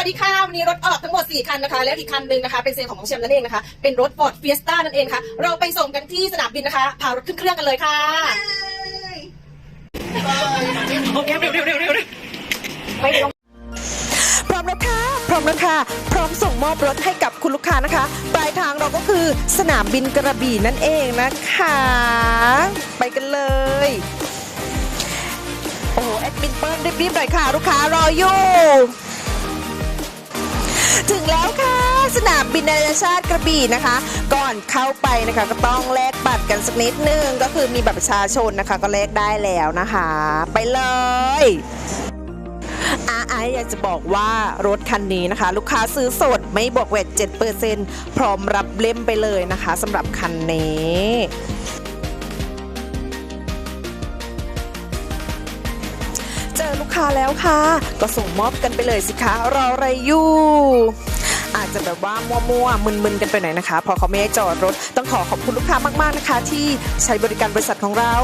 วัสดีค่ะวันนี้รถออกทั้งหมด 4 คันนะคะ แล้วอีกคันหนึ่งนะคะ เป็นเซลล์ของน้องแชมป์นั่นเองนะคะ เป็นรถ Ford Fiesta นั่นเองค่ะ เราไปส่งกันที่สนามบินนะคะพารถขึ้นเครื่องกันเลยค่ะโอเคเร็วเร็วเร็วเร็วไม่ลงพร้อมแล้วค่ะ พร้อมแล้วค่ะ พร้อมส่งมอบรถให้กับคุณลูกค้านะคะ ปลายทางเราก็คือสนามบินกระบี่นั่นเองนะคะ ไปกันเลย โอ้โหแอดมินเปิ้ลรีบๆหน่อยค่ะ ลูกค้ารออยู่ ถึงแล้วค่ะ สนามบินนานาชาติกระบี่นะคะ ก่อนเข้าไปนะคะก็ต้องแลกบัตรกันสักนิดนึง ก็คือมีบัตรประชาชนนะคะ ก็แลกได้แล้วนะคะ ไปเลยอาไออยากจะบอกว่ารถคันนี้นะคะ ลูกค้าซื้อสดไม่บวกเวท7%พร้อมรับเล่มไปเลยนะคะสำหรับคันนี้เจอลูกค้าแล้วค่ะ ก็ส่งมอบกันไปเลยสิคะ รออะไรอยู่ จจะแบบว่ามัวๆมึนๆกันไปหน่อยนะคะ พอเขาไม่ให้จอดรถ ต้องขอขอบคุณลูกค้ามากๆนะคะ ที่ใช้บริการบริษัทของเรา